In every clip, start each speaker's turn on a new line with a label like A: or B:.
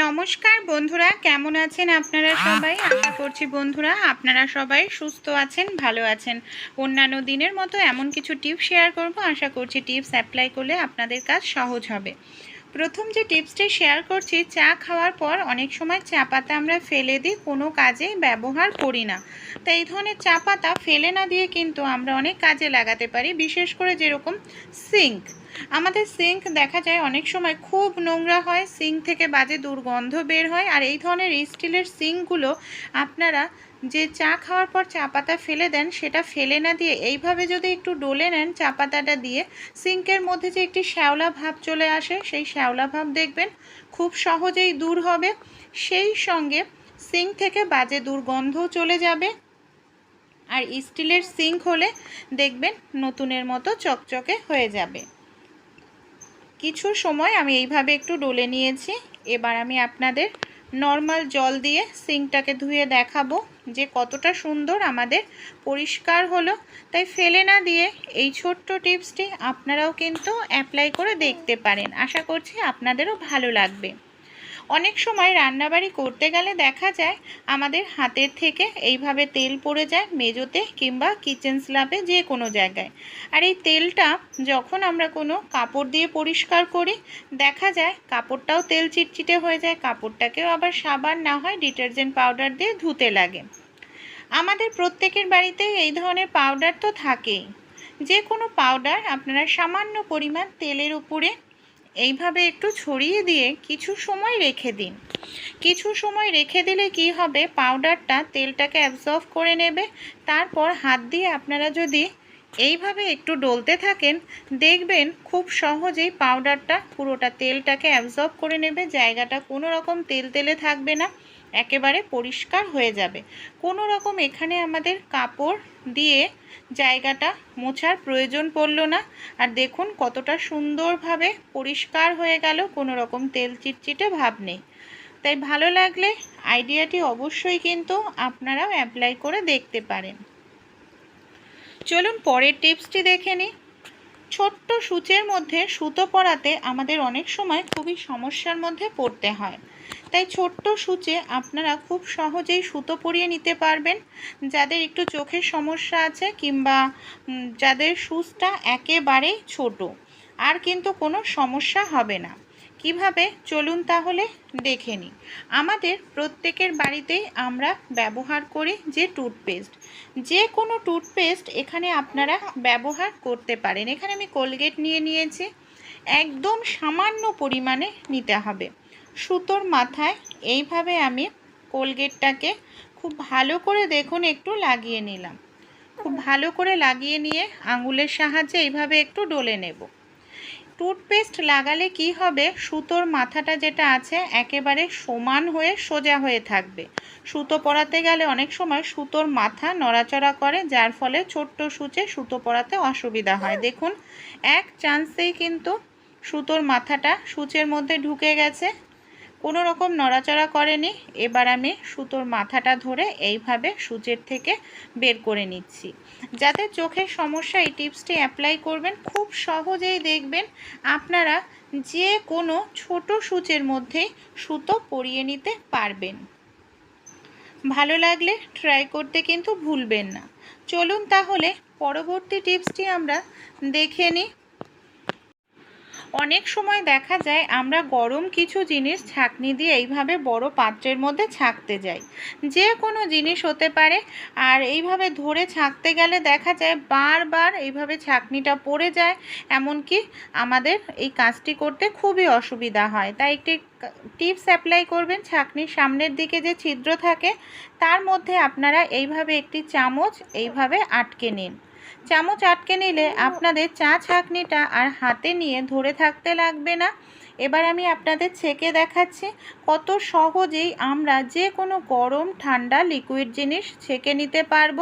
A: নমস্কার বন্ধুরা, কেমন আছেন আপনারা সবাই? আশা করছি বন্ধুরা আপনারা সবাই সুস্থ আছেন, ভালো আছেন। অন্যান্য দিনের মতো এমন কিছু টিপস শেয়ার করব। আশা করছি টিপস অ্যাপ্লাই করলে আপনাদের কাজ সহজ হবে। প্রথম যে টিপসটি শেয়ার করছি, চা খাওয়ার পর অনেক সময় চা পাতা আমরা ফেলে দিই, কোনো কাজে ব্যবহার করি না। তো এই ধরনের চা পাতা ফেলে না দিয়ে কিন্তু আমরা অনেক কাজে লাগাতে পারি, বিশেষ করে যেরকম সিঙ্ক। আমাদের সিঙ্ক দেখা যায় অনেক সময় খুব নোংরা হয়, সিঙ্ক থেকে বাজে দুর্গন্ধ বের হয়, আর এই ধরনের স্টিলের সিঙ্কগুলো আপনারা যে চা খাওয়ার পর চা পাতা ফেলে দেন, সেটা ফেলে না দিয়ে এইভাবে যদি একটু ডলে নেন চা পাতাটা দিয়ে, সিঙ্কের মধ্যে যে একটি শ্যাওলা ভাব চলে আসে, সেই শ্যাওলা ভাব দেখবেন খুব সহজেই দূর হবে। সেই সঙ্গে সিঙ্ক থেকে বাজে দুর্গন্ধও চলে যাবে। আর স্টিলের সিঙ্ক হলে দেখবেন নতুনের মতো চকচকে হয়ে যাবে। কিছু সময় আমি এইভাবে একটু ডলে নিয়েছি। এবার আমি আপনাদের নর্মাল জল দিয়ে সিঙ্কটাকে ধুয়ে দেখাবো যে কতটা সুন্দর আমাদের পরিষ্কার হলো। তাই ফেলে না দিয়ে এই ছোট্ট টিপসটি আপনারাও কিন্তু অ্যাপ্লাই করে দেখতে পারেন। আশা করছি আপনাদেরও ভালো লাগবে। অনেক সময় রান্নাবাড়ি করতে গেলে দেখা যায় আমাদের হাতের থেকে এইভাবে তেল পড়ে যায় মেজোতে কিংবা কিচেন স্ল্যাবে যে কোনো জায়গায়। আর এই তেলটা যখন আমরা কোনো কাপড় দিয়ে পরিষ্কার করি, দেখা যায় কাপড়টাও তেল চিটচিটে হয়ে যায়, কাপড়টাকেও আবার সাবান না হয় ডিটারজেন্ট পাউডার দিয়ে ধুতে লাগে। আমাদের প্রত্যেকের বাড়িতে এই ধরনের পাউডার তো থাকেই। যে কোনো পাউডার আপনারা সামান্য পরিমাণ তেলের উপরে এইভাবে একটু ছড়িয়ে দিয়ে কিছু সময় রেখে দিন। কিছু সময় রেখে দিলে কি হবে? পাউডারটা তেলটাকে অ্যাবজর্ব করে নেবে। তারপর হাত দিয়ে আপনারা যদি এইভাবে একটু ডলতে থাকেন, দেখবেন খুব সহজেই পাউডারটা, পুরোটা তেলটাকে অ্যাবজর্ব করে নেবে, জায়গাটা কোনো রকম তেল তেলে থাকবে না, একেবারে পরিষ্কার হয়ে যাবে। কোনো রকম এখানে আমাদের কাপড় দিয়ে জায়গাটা মোছার প্রয়োজন পড়ল না। আর দেখুন কতটা সুন্দরভাবে পরিষ্কার হয়ে গেল, কোনো রকম তেল চিটচিটে ভাব নেই। তাই ভালো লাগলে আইডিয়াটি অবশ্যই কিন্তু আপনারাও অ্যাপ্লাই করে দেখতে পারেন। চলুন পরের টিপসটি দেখে নিই। ছোট্ট সূচের মধ্যে সুতো পরাতে আমাদের অনেক সময় খুবই সমস্যার মধ্যে পড়তে হয়। তাই ছোট্ট সূচে আপনারা খুব সহজেই সুতো পরিয়ে নিতে পারবেন। যাদের একটু চোখের সমস্যা আছে কিংবা যাদের সুচটা একেবারেই ছোট, আর কিন্তু কোনো সমস্যা হবে না। কীভাবে? চলুন তাহলে দেখে নিই। আমাদের প্রত্যেকের বাড়িতেই আমরা ব্যবহার করি যে টুথপেস্ট। যে কোনো টুথপেস্ট এখানে আপনারা ব্যবহার করতে পারেন। এখানে আমি কোলগেট নিয়ে নিয়েছি। একদম সামান্য পরিমাণে নিতে হবে। সুতোর মাথায় এইভাবে আমি কোলগেটটাকে খুব ভালো করে দেখুন, একটু লাগিয়ে নিলাম। খুব ভালো করে লাগিয়ে নিয়ে আঙুলের সাহায্যে এইভাবে একটু ডলে নেব। টুথপেস্ট লাগালে কি হবে? সুতোর মাথাটা যেটা আছে একেবারে সমান হয়ে সোজা হয়ে থাকবে। সুতো পরাতে গেলে অনেক সময় সুতোর মাথা নড়াচড়া করে, যার ফলে ছোট্ট সূচে সুতো পরাতে অসুবিধা হয়। দেখুন, এক চান্সেই কিন্তু সুতোর মাথাটা সূচের মধ্যে ঢুকে গেছে। কোনো রকম নড়াচড়া করেনি। এবার আমি সুতোর মাথাটা ধরে এইভাবে সূচের থেকে বের করে নিচ্ছি। যাতে চোখের সমস্যা এই টিপসটি অ্যাপ্লাই করবেন, খুব সহজেই দেখবেন আপনারা যে কোনো ছোট সূচের মধ্যেই সুতো পরিয়ে নিতে পারবেন। ভালো লাগলে ট্রাই করতে কিন্তু ভুলবেন না। চলুন তাহলে পরবর্তী টিপসটি আমরা দেখে নিই। অনেক সময় দেখা যায় আমরা গরম কিছু জিনিস ছাঁকনি দিয়ে এইভাবে বড় পাত্রের মধ্যে ছাঁকতে যাই। যে কোনো জিনিস হতে পারে। আর এইভাবে ধরে ছাঁকতে গেলে দেখা যায় বারবার এইভাবে ছাঁকনিটা পড়ে যায়। এমনকি আমাদের এই কাজটি করতে খুবই অসুবিধা হয়। তাই একটি টিপস অ্যাপ্লাই করবেন। ছাঁকনির সামনের দিকে যে ছিদ্র থাকে, তার মধ্যে আপনারা এইভাবে একটি চামচ এইভাবে আটকে নিন। চামচ আটকে নিলে আপনাদের চা ছাঁকনিটা আর হাতে নিয়ে ধরে থাকতে লাগবে না। এবার আমি আপনাদের ছেঁকে দেখাচ্ছি কত সহজেই আমরা যে কোনো গরম, ঠান্ডা লিকুইড জিনিস ছেঁকে নিতে পারব,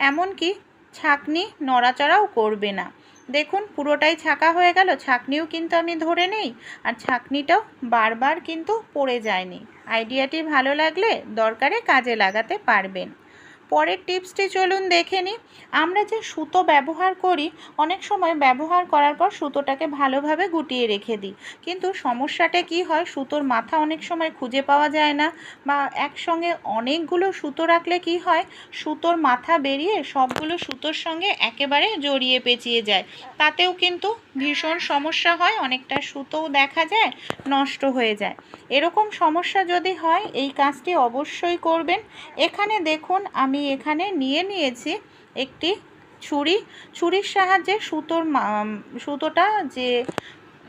A: এমনকি ছাঁকনি নড়াচড়াও করবে না। দেখুন, পুরোটাই ছাকা হয়ে গেল, ছাঁকনিও কিন্তু আমি ধরে নেই, আর ছাঁকনিটাও বারবার কিন্তু পড়ে যায়নি। আইডিয়াটি ভালো লাগলে দরকারে কাজে লাগাতে পারবেন। পরের টিপসটি চলুন দেখে নিই। আমরা যে সুতো ব্যবহার করি, অনেক সময় ব্যবহার করার পর সুতোটাকে ভালোভাবে গুটিয়ে রেখে দিই। কিন্তু সমস্যাটা কি হয়, সুতোর মাথা অনেক সময় খুঁজে পাওয়া যায় না বা একসঙ্গে অনেকগুলো সুতো রাখলে কি হয়, সুতোর মাথা বেরিয়ে সবগুলো সুতোর সঙ্গে একেবারে জড়িয়ে পেঁচিয়ে যায়। তাতেও কিন্তু ভীষণ সমস্যা হয়, অনেকটা সুতোও দেখা যায়, নষ্ট হয়ে যায়। এরকম সমস্যা যদি হয়, এই কাজটি অবশ্যই করবেন। এখানে দেখুন, আমি এখানে নিয়ে নিয়েছি একটি ছুরি। ছুরির সাহায্যে সুতোর সুতোটা যে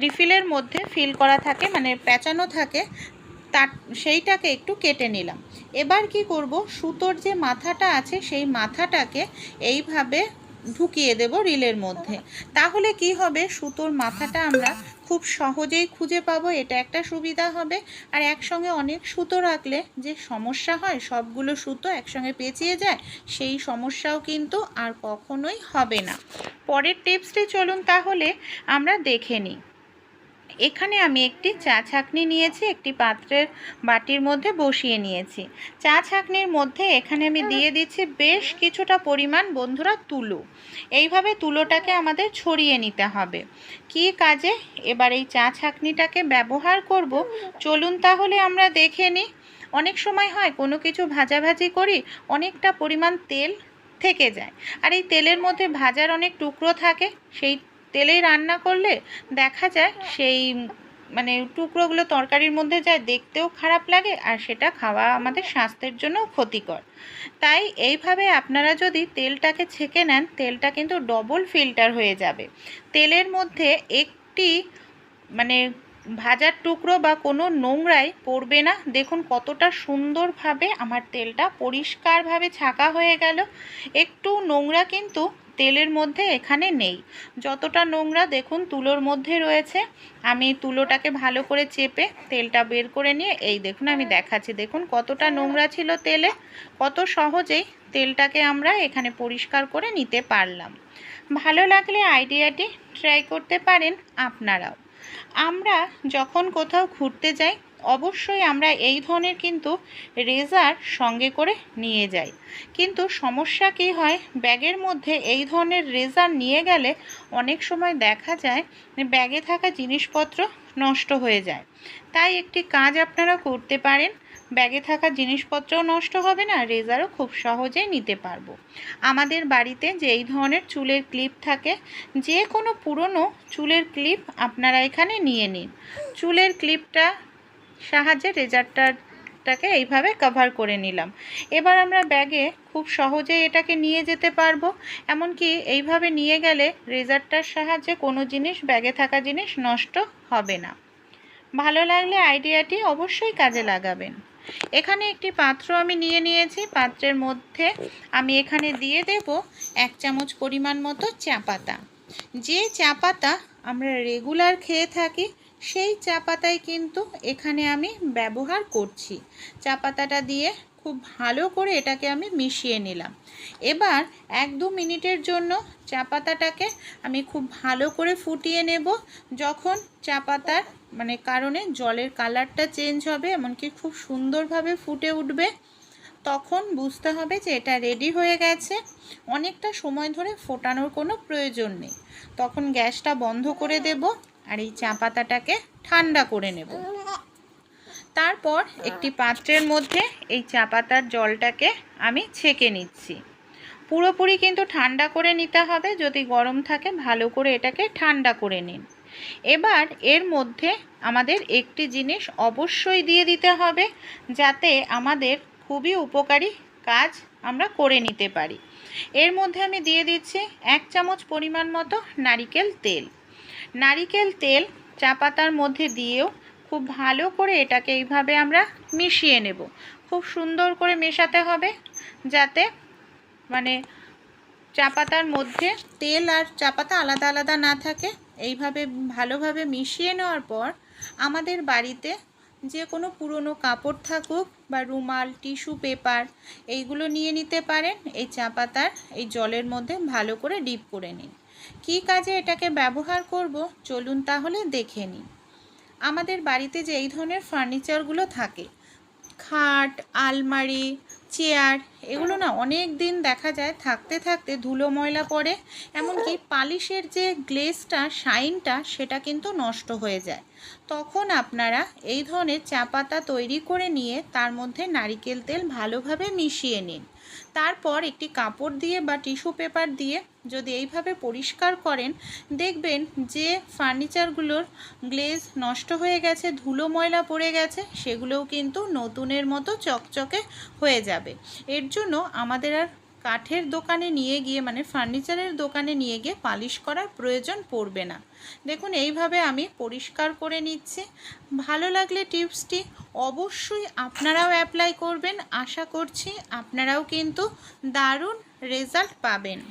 A: রিফিলের মধ্যে ফিল করা থাকে মানে পেঁচানো থাকে, তার, সেইটাকে একটু কেটে নিলাম। এবার কি করব? সুতোর যে মাথাটা আছে, সেই মাথাটাকে এইভাবে ঢুকিয়ে দেব রিলের মধ্যে। তাহলে কি হবে? সুতোর মাথাটা আমরা খুব সহজেই খুঁজে পাবো, এটা একটা সুবিধা হবে। আর একসঙ্গে অনেক সুতো রাখলে যে সমস্যা হয়, সবগুলো সুতো একসঙ্গে পেঁচিয়ে যায়, সেই সমস্যাও কিন্তু আর কখনোই হবে না। পরের টিপসটি চলুন তাহলে আমরা দেখে নিই। এখানে আমি একটি চা ছাঁকনি নিয়েছি, একটি পাত্রের বাটির মধ্যে বসিয়ে নিয়েছি। চা ছাঁকনির মধ্যে এখানে আমি দিয়ে দিচ্ছি বেশ কিছুটা পরিমাণ, বন্ধুরা, তুলো। এইভাবে তুলোটাকে আমাদের ছড়িয়ে নিতে হবে। কী কাজে এবার এই চা ছাঁকনিটাকে ব্যবহার করব? চলুন তাহলে আমরা দেখে নিই। অনেক সময় হয় কোনো কিছু ভাজাভাজি করি, অনেকটা পরিমাণ তেল থেকে যায়। আর এই তেলের মধ্যে ভাজার অনেক টুকরো থাকে, সেই তেলেই রান্না করলে দেখা যায় সেই মানে টুকরোগুলো তরকারির মধ্যে যায়, দেখতেও খারাপ লাগে আর সেটা খাওয়া আমাদের স্বাস্থ্যের জন্য ক্ষতিকর। তাই এইভাবে আপনারা যদি তেলটাকে ছেঁকে নেন, তেলটা কিন্তু ডবল ফিল্টার হয়ে যাবে। তেলের মধ্যে একটি মানে ভাজার টুকরো বা কোনো নোংরাই পড়বে না। দেখুন কতটা সুন্দরভাবে আমার তেলটা পরিষ্কারভাবে ছাকা হয়ে গেল। একটু নোংরা কিন্তু তেলের মধ্যে এখানে নেই। যতটা নোংরা দেখুন, তুলোর মধ্যে রয়েছে। আমি তুলোটাকে ভালো করে চেপে তেলটা বের করে নিয়ে, এই দেখুন আমি দেখাচ্ছি। দেখুন কতটা নোংরা ছিল তেলে, কত সহজেই তেলটাকে আমরা এখানে পরিষ্কার করে নিতে পারলাম। ভালো লাগলে আইডিয়াটি ট্রাই করতে পারেন আপনারাও। আমরা যখন কোথাও ঘুরতে যাই অবশ্যই আমরা এই ধরনের কিন্তু রেজার সঙ্গে করে নিয়ে যাই। কিন্তু সমস্যা কী হয়? ব্যাগের মধ্যে এই ধরনের রেজার নিয়ে গেলে অনেক সময় দেখা যায় ব্যাগে থাকা জিনিসপত্র নষ্ট হয়ে যায়। তাই একটি কাজ আপনারা করতে পারেন। ব্যাগে থাকা জিনিসপত্রও নষ্ট হবে না, রেজারও খুব সহজেই নিতে পারব। আমাদের বাড়িতে যে এই ধরনের চুলের ক্লিপ থাকে যে কোনো পুরনো চুলের ক্লিপ আপনারা এখানে নিয়ে নিন। চুলের ক্লিপটা সাহায্যে রেজারটাটাকে এইভাবে কভার করে নিলাম। এবার আমরা ব্যাগে খুব সহজেই এটাকে নিয়ে যেতে পারব। এমনকি এইভাবে নিয়ে গেলে রেজারটার সাহায্যে কোনো জিনিস, ব্যাগে থাকা জিনিস নষ্ট হবে না। ভালো লাগলে আইডিয়াটি অবশ্যই কাজে লাগাবেন। এখানে একটি পাত্র আমি নিয়ে নিয়েছি। পাত্রের মধ্যে আমি এখানে দিয়ে দেব এক চামচ পরিমাণ মতো চা পাতা। যে চা পাতা আমরা রেগুলার খেয়ে থাকি সেই চা পাতাই কিন্তু এখানে আমি ব্যবহার করছি। চা পাতাটা দিয়ে খুব ভালো করে এটাকে আমি মিশিয়ে নিলাম। এবার এক দু মিনিটের জন্য চা পাতাটাকে আমি খুব ভালো করে ফুটিয়ে নেব। যখন চা পাতার মানে কারণে জলের কালারটা চেঞ্জ হবে, এমনকি খুব সুন্দরভাবে ফুটে উঠবে, তখন বুঝতে হবে যে এটা রেডি হয়ে গেছে। অনেকটা সময় ধরে ফোটানোর কোনো প্রয়োজন নেই। তখন গ্যাসটা বন্ধ করে দেব। আর এই চা পাতাটাকে ঠান্ডা করে নেব। তারপর একটি পাত্রের মধ্যে এই চা পাতার জলটাকে আমি ছেঁকে নিচ্ছি। পুরোপুরি কিন্তু ঠান্ডা করে নিতে হবে, যদি গরম থাকে ভালো করে এটাকে ঠান্ডা করে নিন। এবার এর মধ্যে আমাদের একটি জিনিস অবশ্যই দিয়ে দিতে হবে, যাতে আমাদের খুবই উপকারী কাজ আমরা করে নিতে পারি। এর মধ্যে আমি দিয়ে দিচ্ছি এক চামচ পরিমাণ মতো নারিকেল তেল। নারিকেল তেল চা পাতার মধ্যে দিয়েও খুব ভালো করে এটাকে এইভাবে আমরা মিশিয়ে নেব। খুব সুন্দর করে মেশাতে হবে যাতে মানে চা পাতার মধ্যে তেল আর চা পাতা আলাদা আলাদা না থাকে। এইভাবে ভালোভাবে মিশিয়ে নেওয়ার পর আমাদের বাড়িতে যে কোনো পুরনো কাপড় থাকুক বা রুমাল, টিস্যু পেপার, এইগুলো নিয়ে নিতে পারেন। এই চা পাতার এই জলের মধ্যে ভালো করে ডিপ করে নিন। কী কাজে এটাকে ব্যবহার করব? চলুন তাহলে দেখে নিন আমাদের বাড়িতে যে এই ধরনের ফার্নিচারগুলো থাকে, খাট, আলমারি চেয়ার, এগুলো না অনেক দিন দেখা যায়, থাকতে থাকতে ধুলো ময়লা পড়ে, এমনকি পালিশের যে গ্লেসটা, শাইনটা, সেটা কিন্তু নষ্ট হয়ে যায়। তখন আপনারা এই ধরনের চা পাতা তৈরি করে নিয়ে তার মধ্যে নারিকেল তেল ভালোভাবে মিশিয়ে নিন। তারপর একটি কাপড় দিয়ে বা টিস্যু পেপার দিয়ে যদি এইভাবে পরিষ্কার করেন, দেখবেন যে ফার্নিচারগুলোর গ্লেজ নষ্ট হয়ে গেছে, ধুলো ময়লা পড়ে গেছে, সেগুলোও কিন্তু নতুনের মতো চকচকে হয়ে যাবে। এর জন্য আমাদের আর কাঠের দোকানে নিয়ে গিয়ে মানে ফার্নিচারের দোকানে নিয়ে গিয়ে পালিশ করার প্রয়োজন পড়বে না। দেখুন, এইভাবে আমি পরিষ্কার করে নিচ্ছি। ভালো লাগলে টিপসটি অবশ্যই আপনারাও অ্যাপ্লাই করবেন। আশা করছি আপনারাও কিন্তু দারুণ রেজাল্ট পাবেন।